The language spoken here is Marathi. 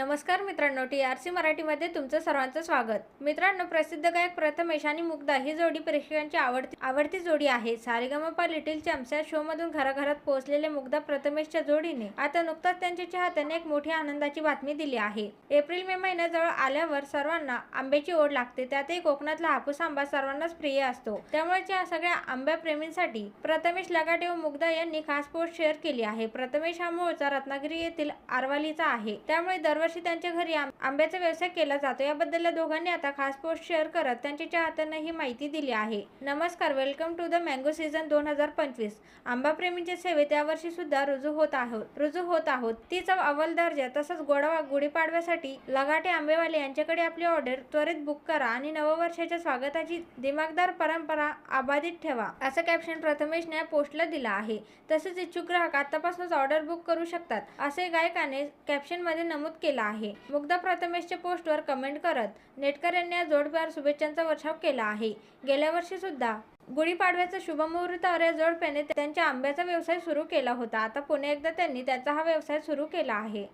नमस्कार मित्रांनो टी आर सी मराठीमध्ये तुमचं सर्वांचं स्वागत. मित्रांनो प्रसिद्ध गायक प्रथमेश आणि मुग्धा ही जोडी प्रेक्षकांची आवडती आवडती जोडी आहे. सारेगमपा लिटिल चॅम्प्स या घराघरात पोहोचलेले मुग्धा प्रथमेशच्या जोडीने आता नुकताच त्यांच्या चाहत्यांनी एक मोठी आनंदाची बातमी दिली आहे. एप्रिल मे महिन्याजवळ आल्यावर सर्वांना आंब्याची ओढ लागते. त्यातही कोकणातला हापूस आंबा सर्वांनाच प्रिय असतो. त्यामुळे या सगळ्या आंब्या प्रेमींसाठी प्रथमेश लगाटे व मुग्धा यांनी खास पोस्ट शेअर केली आहे. प्रथमेश हा मूळचा रत्नागिरी येथील आरवालीचा आहे. त्यामुळे दरवर्षी वर्षी त्यांच्या घरी आं- आंब्याचा व्यवसाय केला जातो. याबद्दल दोघांनी आता खास पोस्ट शेअर करत त्यांच्या चाहत्यांना ही माहिती दिली आहे. नमस्कार welcome to the mango season दोन हजार पंचवीस. आंबा प्रेमींच्या सेवेत यावर्षी सुद्धा रुजू होत आहोत रुजू होत आहोत. ती चव अव्वल दर्जा तसंच गोडवा गुढीपाडव्यासाठी लगाटे आंबेवाले यांच्याकडे आपली ऑर्डर त्वरित बुक करा आणि नववर्षाच्या स्वागताची दिमागदार परंपरा अबाधित ठेवा असं कॅप्शन प्रथमेशने या पोस्टला दिलं आहे. तसेच इच्छुक ग्राहक आतापासूनच ऑर्डर बुक करू शकतात असे गायकाने कॅप्शनमध्ये नमूद केलं आहे. मुग्धा प्रथमेशच्या पोस्टवर कमेंट करत नेटकर यांनी या जोडप्यावर शुभेच्छांचा वर्षाव केला आहे. गेल्या वर्षी सुद्धा गुढीपाडव्याच्या शुभमुहूर्तावर या जोडप्याने त्यांच्या आंब्याचा व्यवसाय सुरू केला होता. आता पुन्हा एकदा त्यांनी त्याचा हा व्यवसाय सुरू केला आहे.